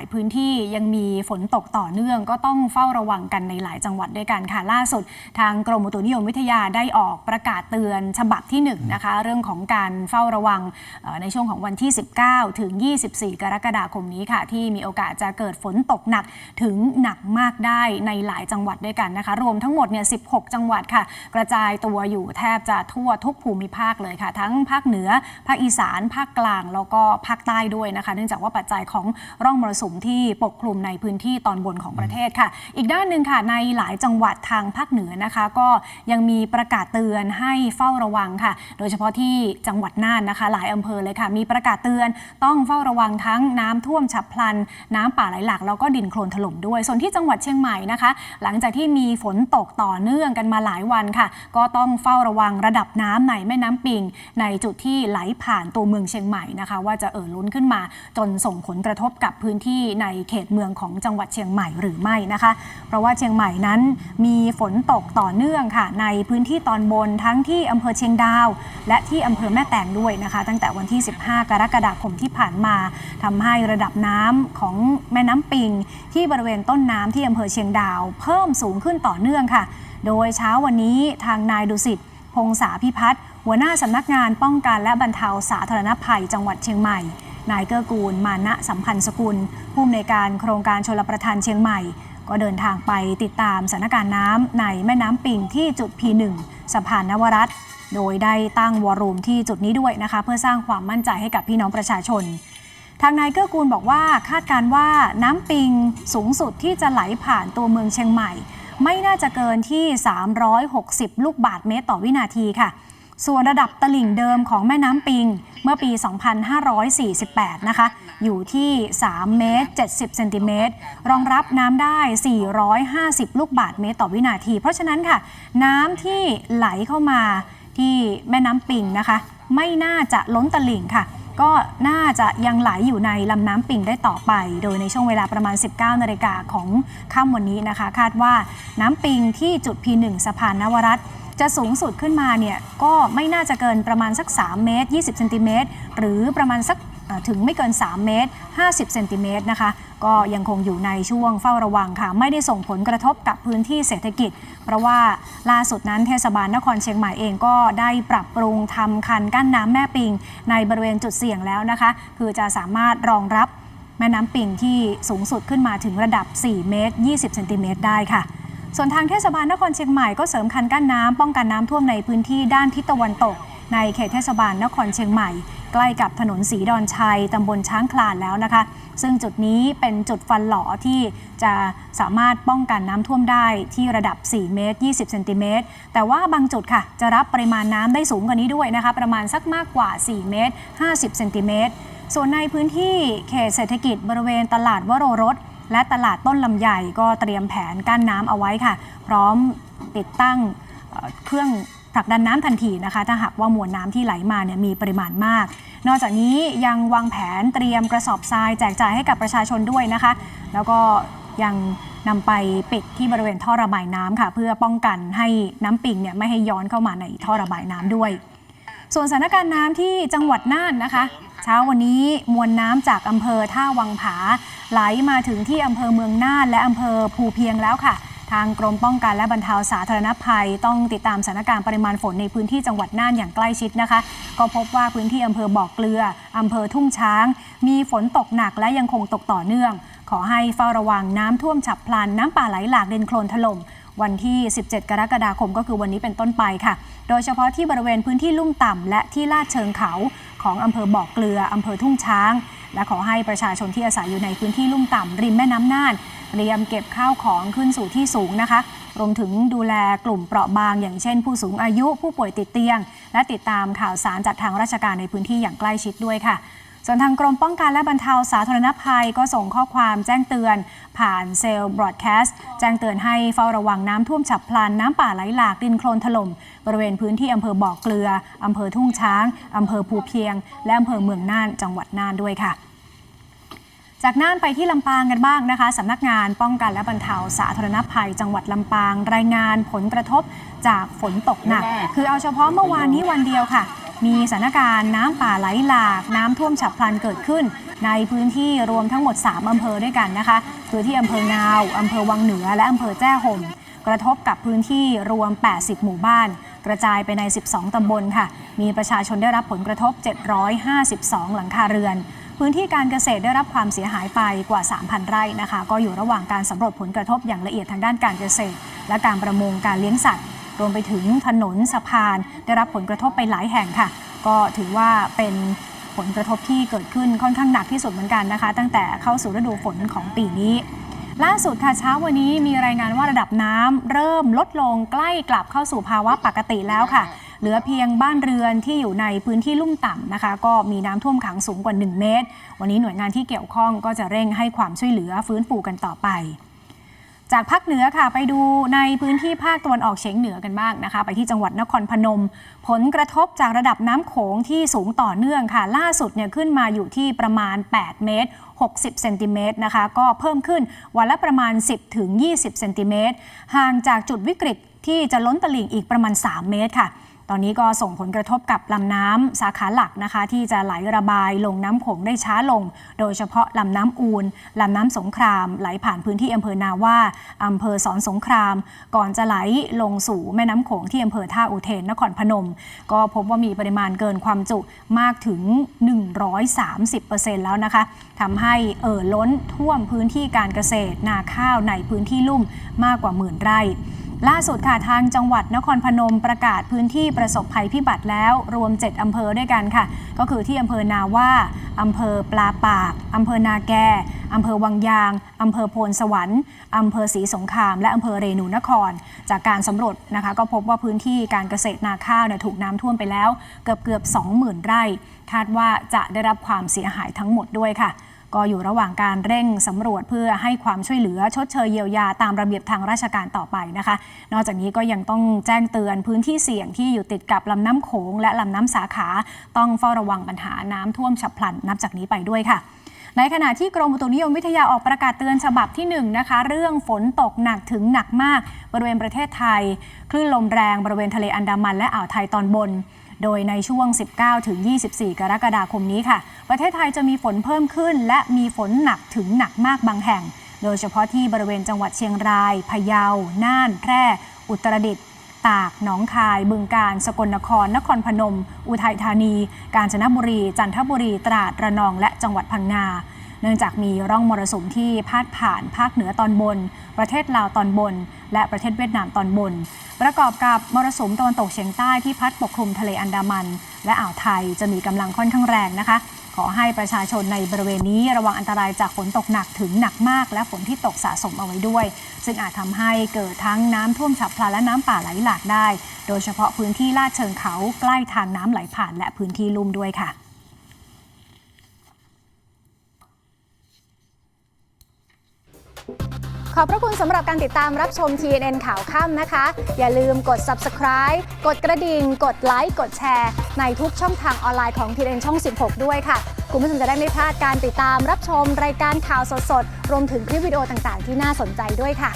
ายพื้นที่ยังมีฝนตกต่อเนื่องก็ต้องเฝ้าระวังกันในหลายจังหวัดด้วยกันค่ะล่าสุด ทางกรมอุตุนิยมวิทยาได้ออกประกาศเตือนฉบับที่1นะคะเรื่องของการเฝ้าระวังในช่วงของวันที่ 19 ถึง 24 กรกฎาคมนี้ค่ะ ที่มีโอกาสจะเกิดฝนตกหนักถึงหนักมากได้ในหลายจังหวัดด้วยกันนะคะ รวมทั้งหมดเนี่ย 16 จังหวัดค่ะ กระจายตัวอยู่แทบจะทั่วทุกภูมิภาคเลยค่ะ ทั้งภาคเหนือ ภาคอีสาน ภาคกลาง แล้วก็ภาคใต้ด้วยนะคะ เนื่องจากว่าปัจจัยของร่องมรสุมที่ปกคลุมในพื้นที่ตอนบนของประเทศค่ะ อีกด้านหนึ่งค่ะในหลายจังหวัดทางภาคเหนือนะคะ ก็ยังมีประกาศเตือนให้เฝ้าระวังค่ะ โดยเฉพาะที่จังหวัดน่านนะคะ หลายอำเภอเลยค่ะ มีประกาศเตือนต้องเฝ้าระวังทั้งน้ำท่วมฉับพลัน น้ำป่าไหลหลากแล้วก็ดินโคลนถล่มด้วย ส่วนที่จังหวัดเชียงใหม่นะคะ หลังจากที่มีฝนตกต่อเนื่องกันมาหลายวันค่ะ ก็ต้องเฝ้าระวังระดับน้ำในแม่น้ำปิง ในจุดที่ไหลผ่านตัวเมืองเชียงใหม่นะคะ ว่าจะเอ่อล้นขึ้นมาจนส่งผลกระทบกับพื้นที่ในเขตเมืองของจังหวัดเชียงใหม่หรือไม่นะคะ เพราะว่าเชียงใหม่นั้นมีฝนตกต่อเนื่องค่ะ ในพื้นที่ตอนบนทั้งที่อำเภอเชียงดาว และที่อำเภอแม่แตงด้วยนะคะ ตั้งแต่วันที่ 15 กรกฎาคมที่ผ่านมาทำให้ระดับน้ำของแม่น้ำปิง ที่บริเวณต้นน้ำที่อำเภอเชียงดาว เพิ่มสูงขึ้นต่อเนื่องค่ะ โดยเช้าวันนี้ทางนายดุสิตพงษาพิพัฒน์หัวหน้าสำนักงานป้องกันและบรรเทาสาธารณภัยจังหวัดเชียงใหม่ นายเกื้อกูล มานะสัมพันธ์สกุล ผู้อำนวยการโครงการชลประทานเชียงใหม่ ก็เดินทางไปติดตามสถานการณ์น้ำในแม่น้ำปิงที่จุด P1 สะพานนวรัตโดยได้ตั้งวอรูมที่จุดนี้ด้วยนะคะ เพื่อสร้างความมั่นใจให้กับพี่น้องประชาชน ทางนายเกื้อกูลบอกว่าคาดการณ์ว่าน้ำปิงสูงสุดที่จะไหลผ่านตัวเมืองเชียงใหม่ ไม่น่าจะเกินที่ 360 ลูกบาทเมตรต่อวินาทีค่ะ ส่วนระดับตลิ่งเดิมของแม่น้ำปิง เมื่อปี 2548 นะคะ อยู่ที่3เมตร70เซนติเมตร รองรับน้ำได้ 450 ลูกบาทเมตรต่อวินาที เพราะฉะนั้นค่ะ น้ำที่ไหลเข้ามาที่แม่น้ำปิงนะคะ ไม่น่าจะล้นตลิ่งค่ะ ก็น่าจะยังไหลอยู่ในลำน้ำปิงได้ต่อไป โดยในช่วงเวลาประมาณ 19นาฬิกาของค่ำวันนี้นะคะ คาดว่าน้ำปิงที่จุด P1 สะพานนวรัตน์ จะสูงสุดขึ้นมาเนี่ยก็ไม่น่าจะเกินประมาณสัก 3 เมตร 20เซนติเมตรหรือประมาณสักถึงไม่เกิน 3 เมตร 50 เซนติเมตรนะคะ ก็ยังคงอยู่ในช่วงเฝ้าระวังค่ะ ไม่ได้ส่งผลกระทบกับพื้นที่เศรษฐกิจ เพราะว่าล่าสุดนั้นเทศบาลนครเชียงใหม่เองก็ได้ปรับปรุงทำคันกั้นน้ำแม่ปิง ในบริเวณจุดเสี่ยงแล้วนะคะ คือจะสามารถรองรับแม่น้ำปิงที่สูงสุดขึ้นมาถึงระดับ 4 เมตร 20 เซนติเมตรได้ค่ะ ส่วนทางเทศบาลนครเชียงใหม่ก็เสริมคันกั้นน้ำป้องกันน้ำท่วมในพื้นที่ด้านทิศตะวันตก ในเขตเทศบาลนครเชียงใหม่ ใกล้กับถนนสีดอนชัยตำบลช้างคลานแล้วนะคะ ซึ่งจุดนี้เป็นจุดฟันหล่อที่จะสามารถป้องกันน้ำท่วมได้ที่ระดับ 4 เมตร 20 เซนติเมตร แต่ว่าบางจุดค่ะ จะรับปริมาณน้ำได้สูงกว่านี้ด้วยนะคะ ประมาณสักมากกว่า 4 เมตร 50 เซนติเมตร ส่วนในพื้นที่เขตเศรษฐกิจบริเวณตลาดวโรรส และตลาดต้นลำไยก็เตรียมแผนกั้นน้ำเอาไว้ค่ะ พร้อมติดตั้งเอ่อเครื่องผลักดันน้ำทันทีนะคะ ถ้าหากว่ามวลน้ำที่ไหลมาเนี่ยมีปริมาณมาก นอกจากนี้ยังวางแผนเตรียมกระสอบทรายแจกจ่ายให้กับประชาชนด้วยนะคะ แล้วก็ยังนำไปปิดที่บริเวณท่อระบายน้ำค่ะ เพื่อป้องกันให้น้ำปิงเนี่ยไม่ให้ย้อนเข้ามาในท่อระบายน้ำด้วย ส่วนสถานการณ์น้ำที่จังหวัดน่านนะคะ เช้าวันนี้มวลน้ำจากอำเภอท่าวังผา ไหลมาถึงที่อำเภอเมืองน่านและอำเภอภูเพียงแล้วค่ะ ทางกรมป้องกันและบรรเทาสาธารณภัย ต้องติดตามสถานการณ์ปริมาณฝนในพื้นที่จังหวัดน่านอย่างใกล้ชิดนะคะ ก็พบว่าพื้นที่อำเภอบ่อเกลืออำเภอทุ่งช้าง มีฝนตกหนักและยังคงตกต่อเนื่อง ขอให้เฝ้าระวังน้ำท่วมฉับพลันน้ำป่าไหลหลากดินโคลนถล่มวันที่ 17 กรกฎาคมก็คือวันนี้เป็นต้นไปค่ะ โดยเฉพาะที่บริเวณพื้นที่ลุ่มต่ำและที่ลาดเชิงเขา ของอำเภอบ่อเกลืออำเภอทุ่งช้าง และขอให้ประชาชนที่อาศัยอยู่ในพื้นที่ลุ่มต่ำริมแม่น้ำน่านเตรียมเก็บข้าวของขึ้นสู่ที่สูงนะคะ รวมถึงดูแลกลุ่มเปราะบาง อย่างเช่น ผู้สูงอายุผู้ป่วยติดเตียง และติดตามข่าวสารจากทางราชการในพื้นที่อย่างใกล้ชิดด้วยค่ะ ส่วนทางกรมป้องกันและบรรเทาสาธารณภัยก็ส่งข้อความแจ้งเตือน ผ่านเซลล์บรอดแคสต์แจ้งเตือนให้เฝ้าระวังน้ำท่วมฉับพลัน น้ำป่าไหลหลากดินโคลนถล่ม บริเวณพื้นที่อำเภอบ่อเกลืออำเภอทุ่งช้างอำเภอภูเพียง และอำเภอเมืองน่านจังหวัดน่านด้วยค่ะจากน่านไปที่ลำปางกันบ้างนะคะสำนักงานป้องกันและบรรเทาสาธารณภัย จังหวัดลำปาง รายงานผลกระทบจากฝนตกหนัก คือเอาเฉพาะเมื่อวานนี้วันเดียวค่ะ มีสถานการณ์น้ำป่าไหลหลาก น้ำท่วมฉับพลันเกิดขึ้น ในพื้นที่รวมทั้งหมด 3 อำเภอด้วยกันนะคะคือที่อำเภองาวอำเภอวังเหนือ และอำเภอแจ้ห่มกระทบกับพื้นที่รวม 80 หมู่บ้าน กระจายไปใน 12 ตำบลค่ะ มีประชาชนได้รับผลกระทบ 752 หลังคาเรือน พื้นที่การเกษตรได้รับความเสียหายไปกว่า 3,000 ไร่นะคะ ก็อยู่ระหว่างการสำรวจผลกระทบอย่างละเอียดทางด้านการเกษตร และการประมงการเลี้ยงสัตว์ รวมไปถึงถนนสะพาน ได้รับผลกระทบไปหลายแห่งค่ะ ก็ถือว่าเป็นผลกระทบที่เกิดขึ้นค่อนข้างหนักที่สุดเหมือนกันนะคะ ตั้งแต่เข้าสู่ฤดูฝนของปีนี้ ล่าสุดค่ะเช้าวันนี้มีรายงานว่าระดับน้ำเริ่มลดลงใกล้กลับเข้าสู่ภาวะปกติแล้วค่ะ เหลือเพียงบ้านเรือนที่อยู่ในพื้นที่ลุ่มต่ำนะคะ ก็มีน้ำท่วมขังสูงกว่า 1 เมตร วันนี้หน่วยงานที่เกี่ยวข้องก็จะเร่งให้ความช่วยเหลือฟื้นฟูกันต่อไป จากภาคเหนือค่ะไปดูในพื้นที่ภาคตะวันออกเฉียงเหนือกันบ้างนะคะ ไปที่จังหวัดนครพนม ผลกระทบจากระดับน้ำโขงที่สูงต่อเนื่องค่ะ ล่าสุดเนี่ยขึ้นมาอยู่ที่ประมาณ 8 เมตร 60 เซนติเมตรนะคะ ก็เพิ่มขึ้นวันละประมาณ 10ถึง20 เซนติเมตรห่างจากจุดวิกฤตที่จะล้นตลิ่งอีกประมาณ 3 เมตรค่ะ ตอนนี้ก็ส่งผลกระทบกับลำน้ำสาขาหลักนะคะ ที่จะไหลระบายลงน้ำโขงได้ช้าลง โดยเฉพาะลำน้ำอูนลำน้ำสงคราม ไหลผ่านพื้นที่อำเภอนาว่าอำเภอสอนสงคราม ก่อนจะไหลลงสู่แม่น้ำโขงที่อำเภอท่าอุเทนนครพนม ก็พบว่ามีปริมาณเกินความจุมากถึง 130%แล้วนะคะทำให้เอ่อล้นท่วมพื้นที่การเกษตรนาข้าวในพื้นที่ลุ่มมากกว่าหมื่นไร่ ล่าสุดค่ะทางจังหวัดนครพนมประกาศพื้นที่ประสบภัยพิบัติแล้วรวม 7 อำเภอด้วยกันค่ะ ก็คือที่อำเภอนาว่าอำเภอปลาปากอำเภอนาแกอำเภอวังยางอำเภอโพนสวรรค์อำเภอศรีสงคราม และอำเภอเรนูนคร จากการสำรวจนะคะก็พบว่าพื้นที่การเกษตรนาข้าวเนี่ยถูกน้ำท่วมไปแล้ว เกือบเกือบ20,000 ไร่ คาดว่าจะได้รับความเสียหายทั้งหมดด้วยค่ะ ก็อยู่ระหว่างการเร่งสำรวจเพื่อให้ความช่วยเหลือชดเชยเยียวยาตามระเบียบทางราชการต่อไปนะคะ นอกจากนี้ก็ยังต้องแจ้งเตือนพื้นที่เสี่ยงที่อยู่ติดกับลำน้ำโขงและลำน้ำสาขา ต้องเฝ้าระวังปัญหาน้ำท่วมฉับพลันนับจากนี้ไปด้วยค่ะในขณะที่กรมอุตุนิยมวิทยาออกประกาศเตือนฉบับที่1นะคะ เรื่องฝนตกหนักถึงหนักมาก บริเวณประเทศไทย คลื่นลมแรงบริเวณทะเลอันดามันและอ่าวไทยตอนบน โดยในช่วง 19ถึง24 กรกฎาคมนี้ค่ะ ประเทศไทยจะมีฝนเพิ่มขึ้น และมีฝนหนักถึงหนักมากบางแห่ง โดยเฉพาะที่บริเวณจังหวัดเชียงราย พะเยา น่าน แพร่ อุตรดิตถ์ตาก หนองคาย บึงกาฬ สกลนคร นครพนม อุทัยธานี กาญจนบุรี จันทบุรี ตราด ระนอง และจังหวัดพังงา เนื่องจากมีร่องมรสุมที่พาดผ่านภาคเหนือตอนบน ประเทศลาวตอนบน และประเทศเวียดนามตอนบน ประกอบกับมรสุมตะวันตกเฉียงใต้ที่พัดปกคลุมทะเลอันดามัน และอ่าวไทยจะมีกำลังค่อนข้างแรงนะคะ ขอให้ประชาชนในบริเวณนี้ระวังอันตรายจากฝนตกหนักถึงหนักมาก และฝนที่ตกสะสมเอาไว้ด้วย ซึ่งอาจทำให้เกิดทั้งน้ำท่วมฉับพลันและน้ำป่าไหลหลากได้ โดยเฉพาะพื้นที่ลาดเชิงเขาใกล้ทางน้ำไหลผ่านและพื้นที่ลุ่มด้วยค่ะ ขอบพระคุณสำหรับการติดตามรับชม TNN ข่าวค่ำนะคะ อย่าลืมกด subscribe กดกระดิ่ง กดไลค์ กดแชร์ ในทุกช่องทางออนไลน์ของ TNN ช่อง 16 ด้วยค่ะ คุณผู้ชมจะได้ไม่พลาดการติดตามรับชมรายการข่าวสดๆ รวมถึงคลิปวิดีโอต่างๆ ที่น่าสนใจด้วยค่ะ